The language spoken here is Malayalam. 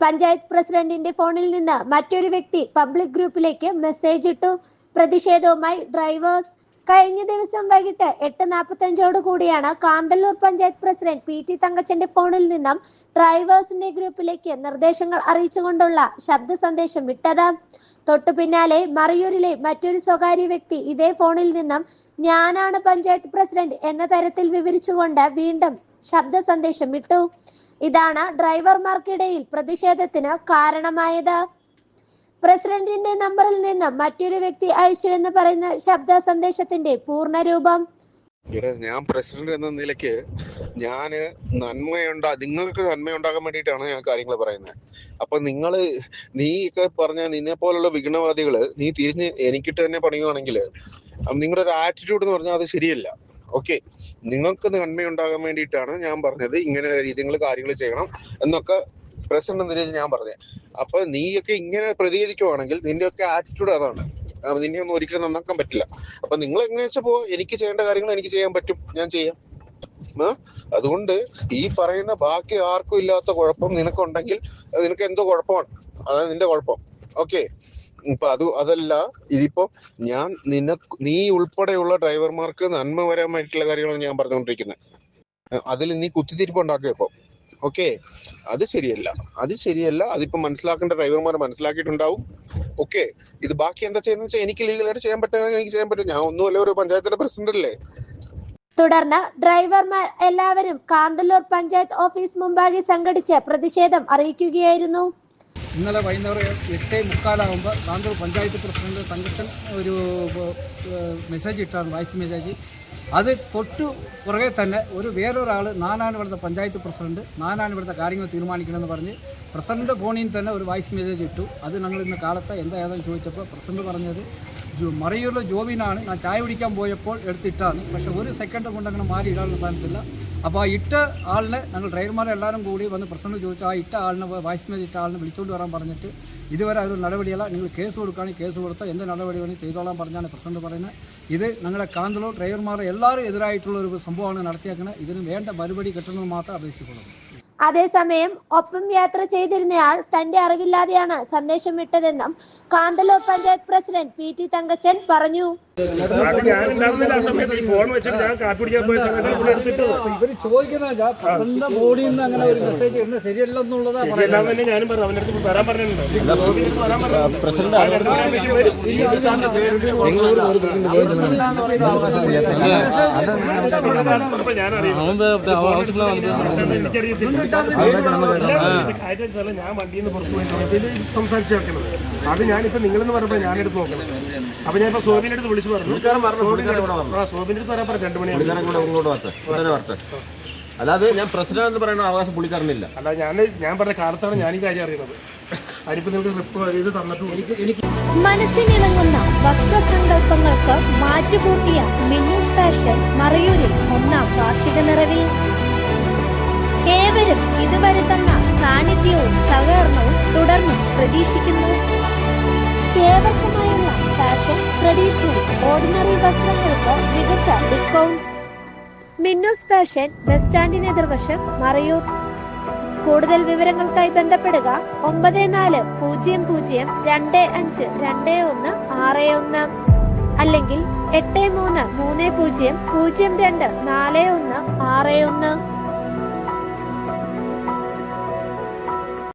പഞ്ചായത്ത് പ്രസിഡന്റിന്റെ ഫോണിൽ നിന്ന് മറ്റൊരു വ്യക്തി പബ്ലിക് ഗ്രൂപ്പിലേക്ക് മെസ്സേജ് ഇട്ടു. പ്രതിഷേധവുമായി ഡ്രൈവേഴ്സ് കഴിഞ്ഞ ദിവസം വൈകിട്ട് എട്ട് നാൽപ്പത്തഞ്ചോട് കൂടിയാണ് Kanthalloor panchayat president P T തങ്കച്ചന്റെ ഫോണിൽ നിന്നും ഡ്രൈവേഴ്സിന്റെ ഗ്രൂപ്പിലേക്ക് നിർദ്ദേശങ്ങൾ അറിയിച്ചുകൊണ്ടുള്ള ശബ്ദ സന്ദേശം വിട്ടത്. തൊട്ടു പിന്നാലെ മറിയൂരിലെ മറ്റൊരു സ്വകാര്യ വ്യക്തി ഇതേ ഫോണിൽ നിന്നും ഞാനാണ് പഞ്ചായത്ത് പ്രസിഡന്റ് എന്ന തരത്തിൽ വിവരിച്ചുകൊണ്ട് വീണ്ടും ശബ്ദ സന്ദേശം വിട്ടു ഇതാണ് ഡ്രൈവർമാർക്കിടയിൽ പ്രതിഷേധത്തിന് കാരണമായത്. പ്രസിഡന്റിന്റെ നമ്പറിൽ നിന്ന് മറ്റൊരു വ്യക്തി അയച്ചു എന്ന് പറയുന്ന ശബ്ദ സന്ദേശത്തിന്റെ പൂർണ രൂപം ഞാൻ പ്രസിഡന്റ് എന്ന നിലയ്ക്ക് ഞാൻ നന്മയുണ്ടാ നിങ്ങൾക്ക് നന്മയുണ്ടാകാൻ വേണ്ടിയിട്ടാണ് ഞാൻ കാര്യങ്ങൾ പറയുന്നത്. അപ്പൊ നിങ്ങൾ നീ ഒക്കെ പറഞ്ഞ നിന്നെ പോലുള്ള വിഘ്നവാദികൾ നീ തിരിഞ്ഞ് എനിക്കിട്ട് തന്നെ പണിയുവാണെങ്കിൽ നിങ്ങളുടെ ഒരു ആറ്റിറ്റ്യൂഡ് എന്ന് പറഞ്ഞാൽ അത് ശരിയല്ല. ഓക്കെ. നിങ്ങൾക്ക് നന്മയുണ്ടാകാൻ വേണ്ടിയിട്ടാണ് ഞാൻ പറഞ്ഞത്. ഇങ്ങനെ രീതികൾ കാര്യങ്ങൾ ചെയ്യണം എന്നൊക്കെ പ്രസന്റ് എന്ന രീതിയിൽ ഞാൻ പറഞ്ഞത് അപ്പൊ നീയൊക്കെ ഇങ്ങനെ പ്രതികരിക്കുവാണെങ്കിൽ നിന്റെയൊക്കെ ആറ്റിറ്റ്യൂഡ് അതാണ്. നിന്നെ ഒന്നും ഒരിക്കലും നന്നാക്കാൻ പറ്റില്ല. അപ്പൊ നിങ്ങൾ എങ്ങനെ വെച്ചാൽ പോ എനിക്ക് ചെയ്യേണ്ട കാര്യങ്ങൾ എനിക്ക് ചെയ്യാൻ പറ്റും. ഞാൻ ചെയ്യാം? അതുകൊണ്ട് ഈ പറയുന്ന ബാക്കി ആർക്കും ഇല്ലാത്ത കുഴപ്പം നിനക്കുണ്ടെങ്കിൽ നിനക്ക് എന്തോ കുഴപ്പമാണ്. അതാണ് നിന്റെ കുഴപ്പം. ഓക്കെ. ഇപ്പൊ അത് അതല്ല ഇതിപ്പോ ഞാൻ നിന നീ ഉൾപ്പെടെയുള്ള ഡ്രൈവർമാർക്ക് നന്മ വരാൻ വേണ്ടിയിട്ടുള്ള കാര്യങ്ങളാണ് ഞാൻ പറഞ്ഞുകൊണ്ടിരിക്കുന്നത് അതിൽ നീ കുത്തിത്തിരിപ്പ് ഇപ്പൊ. ഓക്കെ? അത് ശരിയല്ല. അത് ശരിയല്ല. അതിപ്പോ മനസ്സിലാക്കേണ്ട ഡ്രൈവർമാർ മനസ്സിലാക്കിയിട്ടുണ്ടാവും. ഓക്കെ? ഇത് ബാക്കി എന്താ ചെയ്യുന്ന വെച്ചാൽ എനിക്ക് ലീഗലായിട്ട് ചെയ്യാൻ പറ്റുന്ന എനിക്ക് ചെയ്യാൻ പറ്റും. ഞാൻ ഒന്നുമല്ല ഒരു പഞ്ചായത്തിന്റെ പ്രസിഡന്റ് അല്ലേ? തുടർന്ന് ഡ്രൈവർമാർ എല്ലാവരും കാന്തല്ലൂർ പഞ്ചായത്ത് ഓഫീസ് മുമ്പാകെ സംഘടിച്ച് പ്രതിഷേധം അറിയിക്കുകയായിരുന്നു. ഇന്നലെ വൈകുന്നേരം എട്ടേ മുക്കാലാകുമ്പോൾ കാന്തൂർ പഞ്ചായത്ത് പ്രസിഡന്റ് തങ്കച്ചൻ ഒരു മെസ്സേജ് ഇട്ടാണ് വോയിസ് മെസ്സേജ്. അത് തൊട്ടു പുറകെ തന്നെ ഒരു വേറൊരാൾ നാനാണ് ഇവിടുത്തെ പഞ്ചായത്ത് പ്രസിഡന്റ് നാനാണ് ഇവിടുത്തെ കാര്യങ്ങൾ തീരുമാനിക്കണമെന്ന് പറഞ്ഞ് പ്രസിഡന്റ് ഫോണിൽ തന്നെ ഒരു വോയിസ് മെസ്സേജ് ഇട്ടു. അത് ഞങ്ങൾ ഇന്ന് കാലത്ത് എന്തായാലും ചോദിച്ചപ്പോൾ പ്രസിഡന്റ് പറഞ്ഞത് മറയൂരിലെ ജോബിനാണ് ഞാൻ ചായ കുടിക്കാൻ പോയപ്പോൾ എടുത്തിട്ടാണ്. പക്ഷെ ഒരു സെക്കൻഡ് കൊണ്ട് അങ്ങനെ മാറി ഇടാനുള്ള സാധനത്തില്ല അപ്പോൾ ആ ഇട്ട ആളിനെ ഞങ്ങൾ ഡ്രൈവർമാരെ എല്ലാവരും കൂടി വന്ന് പ്രസിഡന്റ് ചോദിച്ചു. ആ ഇട്ട ആളിനെ വൈസ് മേജ് ഇട്ട ആളിനെ വിളിച്ചുകൊണ്ട് വരാൻ പറഞ്ഞിട്ട് ഇതുവരെ അതൊരു നടപടിയല്ല. നിങ്ങൾ കേസ് കൊടുക്കുകയാണെങ്കിൽ കേസ് കൊടുത്താൽ എന്ത് നടപടി വേണമെങ്കിൽ ചെയ്തോളാൻ പറഞ്ഞാണ് പ്രസിഡന്റ് പറയുന്നത്. ഇത് ഞങ്ങളുടെ കാന്തലോ ഡ്രൈവർമാരെ എല്ലാവരും എതിരായിട്ടുള്ള ഒരു സംഭവമാണ് നടത്തിയേക്കുന്നത്. ഇതിന് വേണ്ട മറുപടി കിട്ടണമെന്ന് മാത്രം അപേക്ഷിക്കുള്ളൂ അതേസമയം ഒപ്പം യാത്ര ചെയ്തിരുന്നയാൾ തന്റെ അറിവില്ലാതെയാണ് സന്ദേശം വിട്ടതെന്നും Kanthalloor panchayat president P T Thankachan പറഞ്ഞു. അത് ഞാൻ ഉണ്ടാകുന്നില്ല സമയത്ത്. ഈ ഫോൺ വെച്ചിട്ട് ഞാൻ കാപ്പി കുടിക്കാൻ പോയ സമയത്ത് പുള്ളി എടുത്തിട്ട്. ഇവർ ചോദിക്കുന്നത് ബോഡിയിൽ നിന്ന് അങ്ങനെ ഒരു മെസ്സേജ് ഞാനും കാര്യം ഞാൻ വണ്ടിയിൽ നിന്ന് പുറത്തു പോയി സംസാരിച്ച് വെക്കുന്നത് അത് ഞാനിപ്പോ നിങ്ങളെന്ന് പറഞ്ഞപ്പോൾ ഞാനെടുത്ത് നോക്കണം. അപ്പൊ ഞാൻ ഇപ്പൊ സോബിന്റെ അടുത്ത് വിളിച്ചു പറഞ്ഞു. ആ സോബിന്റെ അടുത്ത് വരാൻ പറഞ്ഞു രണ്ടു വരട്ടെ. അല്ലാതെ ഞാൻ പ്രസിഡന്റ് എന്ന് പറയുന്ന അവകാശം പുള്ളിക്കാരനില്ല. അല്ല ഞാൻ ഞാൻ പറഞ്ഞ കാലത്താണ് ഞാൻ ഈ കാര്യം അറിയുന്നത്. അതിപ്പോ നിങ്ങൾക്ക് റിപ്പ് ഇത് തന്നിട്ട് മനസ്സിനിണങ്ങുന്ന വസ്ത്രസങ്കല്പങ്ങൾക്ക് മാറ്റുകൂട്ടിയ മിന്നൂസ് ഫാഷൻ മറയൂരിൽ ഒന്നാം വാർഷിക നിറവിൽ. ഏവരും ഇതുവരെ തന്ന സാന്നിധ്യവും സഹകരണവും തുടർന്നും പ്രതീക്ഷിക്കുന്നു. ഏവർക്കുമായുള്ള ഫാഷൻ ട്രഡീഷണൽ ഓർഡിനറി വസ്ത്രങ്ങൾക്ക് മികച്ച ഡിസ്കൗണ്ട്. മിന്നൂസ് ഫാഷൻ ബസ് സ്റ്റാൻഡിന് എതിർവശം മറയൂർ. കൂടുതൽ വിവരങ്ങൾക്കായി ബന്ധപ്പെടുക ഒമ്പത് നാല് പൂജ്യം പൂജ്യം രണ്ട് അഞ്ച് രണ്ട് ഒന്ന് ആറ് ഒന്ന്. അല്ലെങ്കിൽ എട്ട് മൂന്ന് മൂന്ന് പൂജ്യം പൂജ്യം രണ്ട് നാല് ഒന്ന് ആറ് ഒന്ന്.